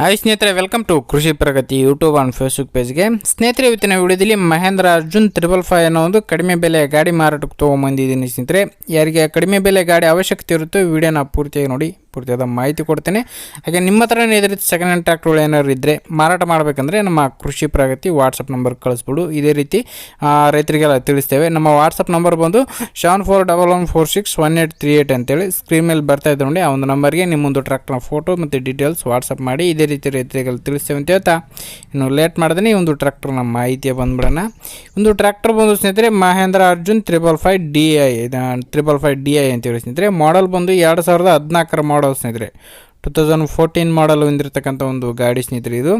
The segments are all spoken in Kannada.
ಹಾಯ್ ಸ್ನೇಹಿತರೆ welcome to Krishi Pragati YouTube and Facebook ಪೇಜ್ಗೆ ಸ್ನೇಹಿತರೆ, ಇವತ್ತಿನ ವಿಡಿಯೋದಲ್ಲಿ ಮಹೇಂದ್ರ ಅರ್ಜುನ್ ತ್ರಿಬಲ್ ಫೈವ್ ಅನ್ನೋ ಒಂದು ಕಡಿಮೆ ಬೆಲೆ ಗಾಡಿ ಮಾರಾಟಕ್ಕೆ ತೊಗೊಂಬಂದಿದ್ದೀನಿ ಸ್ನೇಹಿತರೆ. ಯಾರಿಗೆ ಕಡಿಮೆ ಬೆಲೆ ಗಾಡಿ ಅವಶ್ಯಕತೆ ಇರುತ್ತೋ ವಿಡಿಯೋನ ಪೂರ್ತಿಯಾಗಿ ನೋಡಿ. ಪೂರ್ತಿಯಾದ ಮಾಹಿತಿ ಕೊಡ್ತೇನೆ. ಹಾಗೆ ನಿಮ್ಮ ಹತ್ರನೇ ಇದೇ ರೀತಿ ಸೆಕೆಂಡ್ ಹ್ಯಾಂಡ್ ಟ್ರ್ಯಾಕ್ಟರ್ಗಳು ಏನಾದ್ರು ಇದ್ದರೆ ಮಾರಾಟ ಮಾಡಬೇಕಂದ್ರೆ ನಮ್ಮ ಕೃಷಿ ಪ್ರಗತಿ ವಾಟ್ಸಪ್ ನಂಬರ್ ಕಳಿಸ್ಬಿಡು. ಇದೇ ರೀತಿ ರೈತರಿಗೆಲ್ಲ ತಿಳಿಸ್ತೇವೆ. ನಮ್ಮ ವಾಟ್ಸಪ್ ನಂಬರ್ ಬಂದು seven four double one four six one eight three eight ಅಂತೇಳಿ. ಸ್ಕ್ರೀನ್ ಮೇಲೆ ಬರ್ತಾ ಇದೆ ನೋಡಿ, ಆ ಒಂದು ನಂಬರ್ಗೆ ನಿಮ್ಮೊಂದು ಟ್ರ್ಯಾಕ್ಟರ್ನ ಫೋಟೋ ಮತ್ತು ಡೀಟೇಲ್ಸ್ ವಾಟ್ಸಪ್ ಮಾಡಿ, ಇದೇ ರೀತಿ ರೈತರಿಗೆಲ್ಲ ತಿಳಿಸ್ತೇವೆ ಅಂತ ಹೇಳ್ತಾ. ಇನ್ನು ಲೇಟ್ ಮಾಡ್ದೇ ಈ ಒಂದು ಟ್ರ್ಯಾಕ್ಟರ್ನ ಮಾಹಿತಿಯ ಬಂದ್ಬಿಡೋಣ. ಒಂದು ಟ್ರ್ಯಾಕ್ಟರ್ ಬಂದು ಸ್ನೇಹಿತರೆ, Mahindra Arjun triple five D I triple five D I ಅಂತ ಹೇಳಿ ಸ್ನೇಹಿತರೆ. ಮಾಡಲ್ ಬಂದು ಎರಡು ಸಾವಿರದ ಹದಿನಾಲ್ಕರ ಮಾಡಲ್ ಸ್ನೇಹಿತರೆ ಟು ತೌಸಂಡ್ ಫೋರ್ಟೀನ್ ಮಾಡಲ್ ಹೊಂದಿರತಕ್ಕಂಥ ಒಂದು ಗಾಡಿ ಸ್ನೇಹಿತರೆ ಇದು.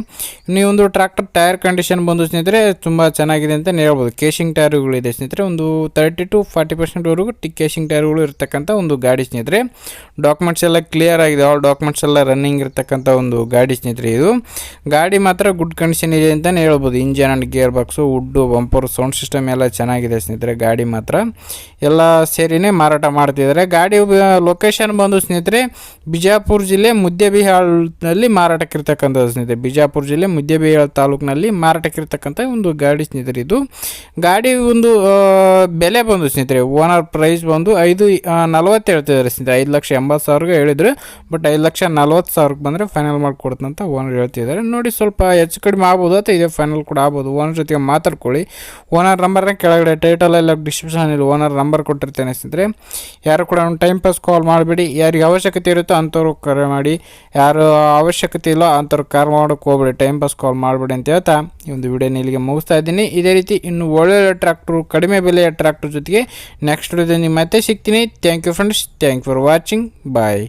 ನೀವು ಒಂದು ಟ್ರ್ಯಾಕ್ಟರ್ ಟೈರ್ ಕಂಡೀಷನ್ ಬಂದು ಸ್ನೇಹಿತರೆ ತುಂಬ ಚೆನ್ನಾಗಿದೆ ಅಂತ ಹೇಳ್ಬೋದು. ಕೇಶಿಂಗ್ ಟೈರ್ಗಳಿದೆ ಸ್ನೇಹಿತರೆ. ಒಂದು ತರ್ಟಿ ಟು ಫಾರ್ಟಿ ಪರ್ಸೆಂಟ್ವರೆಗೂ ಟಿ ಕೇಶಿಂಗ್ ಟೈರ್ಗಳು ಇರತಕ್ಕಂಥ ಒಂದು ಗಾಡಿ ಸ್ನೇಹಿತರೆ. ಡಾಕ್ಯುಮೆಂಟ್ಸ್ ಎಲ್ಲ ಕ್ಲಿಯರ್ ಆಗಿದೆ. ಆಲ್ ಡಾಕ್ಯುಮೆಂಟ್ಸ್ ಎಲ್ಲ ರನ್ನಿಂಗ್ ಇರತಕ್ಕಂಥ ಒಂದು ಗಾಡಿ ಸ್ನೇಹಿತರೆ ಇದು. ಗಾಡಿ ಮಾತ್ರ ಗುಡ್ ಕಂಡೀಷನ್ ಇದೆ ಅಂತಲೇ ಹೇಳ್ಬೋದು. Engine and gear box wood bumper sound system ಎಲ್ಲ ಚೆನ್ನಾಗಿದೆ ಸ್ನೇಹಿತರೆ ಗಾಡಿ ಮಾತ್ರ. ಎಲ್ಲ ಸೇರಿನೇ ಮಾರಾಟ ಮಾಡ್ತಿದ್ದಾರೆ. ಗಾಡಿ ಲೊಕೇಶನ್ ಬಂದು ಸ್ನೇಹಿತರೆ ಬಿಜಾಪುರ ಜಿಲ್ಲೆ ಮುದ್ದೆಬಿಹಾಳ್ನಲ್ಲಿ ಮಾರಾಟಕ್ಕಿರ್ತಕ್ಕಂಥ ಸ್ನೇಹಿತರೆ. ಬಿಜಾಪುರ ಜಿಲ್ಲೆ ಮುದ್ದೆಬಿಹಾಳ್ ತಾಲೂಕಿನಲ್ಲಿ ಮಾರಾಟಕ್ಕಿರ್ತಕ್ಕಂಥ ಒಂದು ಗಾಡಿ ಸ್ನೇಹಿತರೆ ಇದು. ಗಾಡಿ ಒಂದು ಬೆಲೆ ಬಂದು ಸ್ನೇಹಿತರೆ, ಓನರ್ ಪ್ರೈಸ್ ಬಂದು ಐದು ನಲ್ವತ್ತು ಹೇಳ್ತಿದ್ದಾರೆ ಸ್ನೇಹಿತರೆ. ಐದು ಲಕ್ಷ ಎಂಬತ್ತು ಸಾವಿರಗೆ ಹೇಳಿದ್ರು, ಬಟ್ ಐದು ಲಕ್ಷ ನಲ್ವತ್ತು ಸಾವಿರಕ್ಕೆ ಬಂದರೆ ಫೈನಲ್ ಮಾಡಿಕೊಡ್ತಂತ ಓನರ್ ಹೇಳ್ತಿದ್ದಾರೆ. ನೋಡಿ ಸ್ವಲ್ಪ ಹೆಚ್ಚು ಕಡಿಮೆ ಆಗ್ಬೋದು ಅಥವಾ ಇದೇ ಫೈನಲ್ ಕೂಡ ಆಗ್ಬೋದು. ಓನರ್ ಜೊತೆಗೆ ಮಾತಾಡ್ಕೊಳ್ಳಿ. ಓನರ್ ನಂಬರ್ನ ಕೆಳಗಡೆ ಟೈಟಲ್ ಎಲ್ಲ ಡಿಸ್ಕ್ರಿಪ್ಷನಲ್ಲಿ ಓನರ್ ನಂಬರ್ ಕೊಟ್ಟಿರ್ತೇನೆ ಸ್ನೇಹಿತರೆ. ಯಾರು ಕೂಡ ಟೈಮ್ ಪಾಸ್ ಕಾಲ್ ಮಾಡಬೇಡಿ. ಯಾರಿಗೆ ಅವಶ್ಯಕತೆ ಇರುತ್ತೋ ಅಂಥವ್ರು ಕರೆ ಮಾಡಿ. ಯಾರು ಅವಶ್ಯಕತೆ ಇಲ್ಲ ಅಂಥವ್ರು ಕಾರ್ ಮಾಡೋಕ್ಕೆ ಹೋಗ್ಬಿಡಿ ಟೈಮ್ ಪಾಸ್ ಕಾಲ್ ಮಾಡಿಬಿಡಿ ಅಂತ ಹೇಳ್ತಾ ಈ ಒಂದು ವಿಡಿಯೋನ ಇಲ್ಲಿಗೆ ಮುಗಿಸ್ತಾ ಇದ್ದೀನಿ. ಇದೇ ರೀತಿ ಇನ್ನು ಒಳ್ಳೊಳ್ಳೆ ಟ್ರ್ಯಾಕ್ಟ್ರು ಕಡಿಮೆ ಬೆಲೆಯ ಟ್ರ್ಯಾಕ್ಟ್ರ್ ಜೊತೆಗೆ ನೆಕ್ಸ್ಟ್ ವಿಡಿಯೋದಲ್ಲಿ ಮತ್ತೆ ಸಿಗ್ತೀನಿ. Thank you friends thank for watching bye